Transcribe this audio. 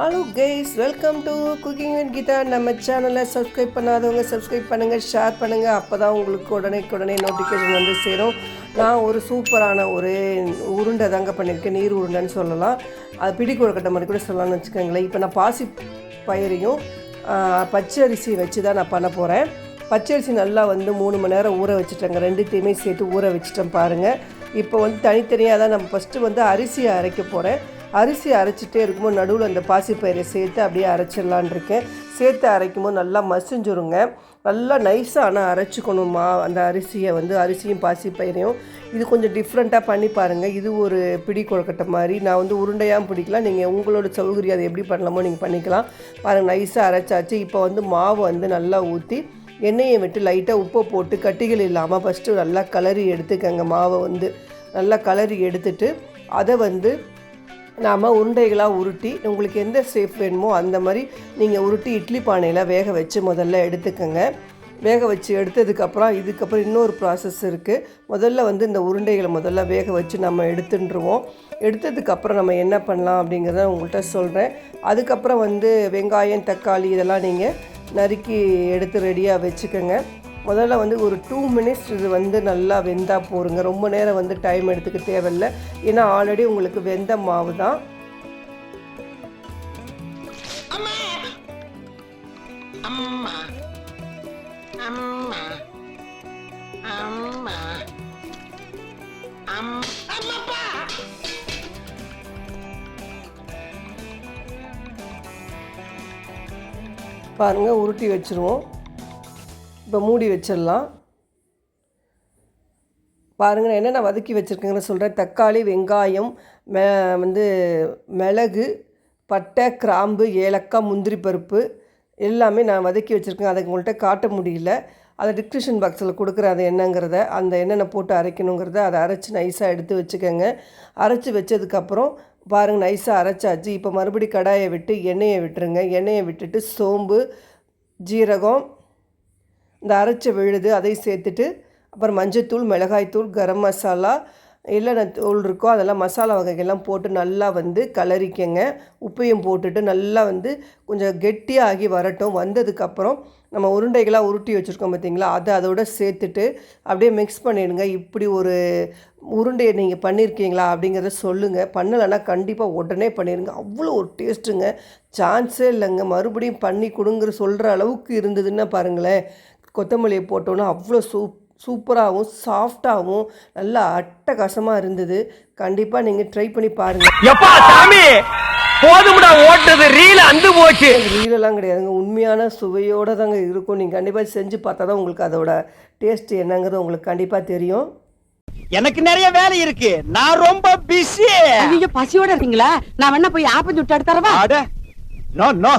Hello guys welcome to cooking with Geetha நம்ம சேனலை subscribe பண்ணாதவங்க சப்ஸ்கிரைப் பண்ணுங்கள் ஷேர் பண்ணுங்கள் அப்போ தான் உங்களுக்கு உடனே உடனே நோட்டிஃபிகேஷன் வந்து சேரும். நான் ஒரு சூப்பரான ஒரு உருண்டை தாங்க பண்ணியிருக்கேன். நீர் உருண்டைன்னு சொல்லலாம். அது பிடி கொழுக்கட்டை மாதிரி கூட சொல்லலாம்னு வச்சுக்கோங்களேன். இப்போ நான் பாசி பயிரையும் பச்சரிசி பச்சை அரிசி வச்சு தான் நான் பண்ண போகிறேன் பச்சரிசி நல்லா வந்து மூணு மணி நேரம் ஊற வச்சுட்டேங்க. ரெண்டுத்தையுமே சேர்த்து ஊற வச்சுட்டேன் பாருங்கள் இப்போ வந்து தனித்தனியாக தான் நம்ம ஃபஸ்ட்டு வந்து அரிசியை அரைக்க போகிறேன் அரிசி அரைச்சிட்டே இருக்கும்போது நடுவில் அந்த பாசிப்பயிரை சேர்த்து அப்படியே அரைச்சிடலான் இருக்கேன். சேர்த்து அரைக்கும் போது நல்லா மசிஞ்சுருங்க. நல்லா நைஸாக ஆனால் அரைச்சிக்கணுமா அந்த அரிசியை வந்து அரிசியும் பாசிப்பயிரையும். இது கொஞ்சம் டிஃப்ரெண்ட்டாக பண்ணி பாருங்கள் இது ஒரு பிடி கொழுக்கட்டை மாதிரி. நான் வந்து உருண்டையாக பிடிக்கலாம். நீங்கள் உங்களோட சௌகரியம் அதை எப்படி பண்ணலாமோ நீங்கள் பண்ணிக்கலாம். பாருங்கள் நைஸாக அரைச்சாச்சு. இப்போ வந்து மாவு வந்து நல்லா ஊற்றி எண்ணெயை விட்டு லைட்டாக உப்பை போட்டு கட்டிகள் இல்லாமல் ஃபஸ்ட்டு நல்லா கலரி எடுத்துக்கங்க மாவை வந்து. நல்லா கலரி எடுத்துட்டு அதை வந்து நாம் உருண்டைகளாக உருட்டி உங்களுக்கு எந்த ஷேப் வேணுமோ அந்த மாதிரி நீங்கள் உருட்டி இட்லி பானையில் வேக வச்சு முதல்ல எடுத்துக்கோங்க. வேக வச்சு எடுத்ததுக்கப்புறம் இதுக்கப்புறம் இன்னொரு ப்ராசஸ் இருக்குது முதல்ல வந்து இந்த உருண்டைகளை முதல்ல வேக வச்சு நம்ம எடுத்துட்டுருவோம். எடுத்ததுக்கப்புறம் நம்ம என்ன பண்ணலாம் அப்படிங்கிறத உங்கள்கிட்ட சொல்கிறேன் அதுக்கப்புறம் வந்து வெங்காயம் தக்காளி இதெல்லாம் நீங்கள் நறுக்கி எடுத்து ரெடியாக வச்சுக்கோங்க. முதல்ல வந்து ஒரு டூ மினிட்ஸ் இது வந்து நல்லா வெந்தால் போருங்க. ரொம்ப நேரம் வந்து டைம் எடுத்துக்க தேவையில்லை. ஏன்னா ஆல்ரெடி உங்களுக்கு வெந்த மாவு தான் பாருங்கள் உருட்டி வச்சுருவோம். இப்போ மூடி வச்சிடலாம். பாருங்கள் நான் என்னென்ன வதக்கி வச்சுருக்கேங்கன்னு சொல்கிறேன் தக்காளி வெங்காயம் மெ வந்து மிளகு பட்டை கிராம்பு ஏலக்காய் முந்திரி பருப்பு எல்லாமே நான் வதக்கி வச்சுருக்கேன். அதை உங்கள்கிட்ட காட்ட முடியல. அதை டிஸ்கிரிப்ஷன் பாக்ஸில் கொடுக்குற அது என்னங்கிறத அந்த என்னென்ன போட்டு அரைக்கணுங்கிறத அதை அரைச்சி நைஸாக எடுத்து வச்சுக்கோங்க. அரைச்சி வச்சதுக்கப்புறம் பாருங்கள் நைஸாக அரைச்சாச்சு. இப்போ மறுபடி கடாயை விட்டு எண்ணெயை விட்டுருங்க. எண்ணெயை விட்டுட்டு சோம்பு ஜீரகம் இந்த அரைச்ச விழுது அதையும் சேர்த்துட்டு அப்புறம் மஞ்சத்தூள் மிளகாய்த்தூள் கரம் மசாலா என்னென்ன தூள் இருக்கோ அதெல்லாம் மசாலா வகைகள்லாம் போட்டு நல்லா வந்து கலரிக்கங்க. உப்பையும் போட்டுட்டு நல்லா வந்து கொஞ்சம் கெட்டியாகி வரட்டும். வந்ததுக்கப்புறம் நம்ம உருண்டைகளாக உருட்டி வச்சுருக்கோம் பார்த்தீங்களா? அதை அதோட சேர்த்துட்டு அப்படியே மிக்ஸ் பண்ணிடுங்க. இப்படி ஒரு உருண்டையை நீங்கள் பண்ணியிருக்கீங்களா அப்படிங்கிறத சொல்லுங்கள் பண்ணலைன்னா கண்டிப்பாக உடனே பண்ணிடுங்க. அவ்வளோ ஒரு டேஸ்ட்டுங்க. சான்ஸே இல்லைங்க. மறுபடியும் பண்ணி கொடுங்கிற சொல்கிற அளவுக்கு இருந்ததுன்னா பாருங்களேன். கொத்தமல்லியை போட்டோன்னா அவ்வளோ சூப் சூப்பராகவும் சாஃப்டாகவும் நல்லா அட்டகாசமாக இருந்தது. கண்டிப்பாக நீங்கள் ட்ரை பண்ணி பாருங்கள் எப்பா சாமி? போதும்டா ஓட்டது ரீல் அந்து போச்சு. ரீலெல்லாம் கிடையாதுங்க. உண்மையான சுவையோடு தாங்க இருக்கும் நீங்கள் கண்டிப்பாக செஞ்சு பார்த்தா தான் உங்களுக்கு அதோட டேஸ்ட் என்னங்கிறது உங்களுக்கு கண்டிப்பாக தெரியும். எனக்கு நிறைய வேலை இருக்கு. நான் ரொம்ப பிஸி நீங்க பசியோட இருக்கீங்களா? நான் வேணா போய் ஆப்பம் சுட்டு எடுத்து தரவா? அட நோ நோ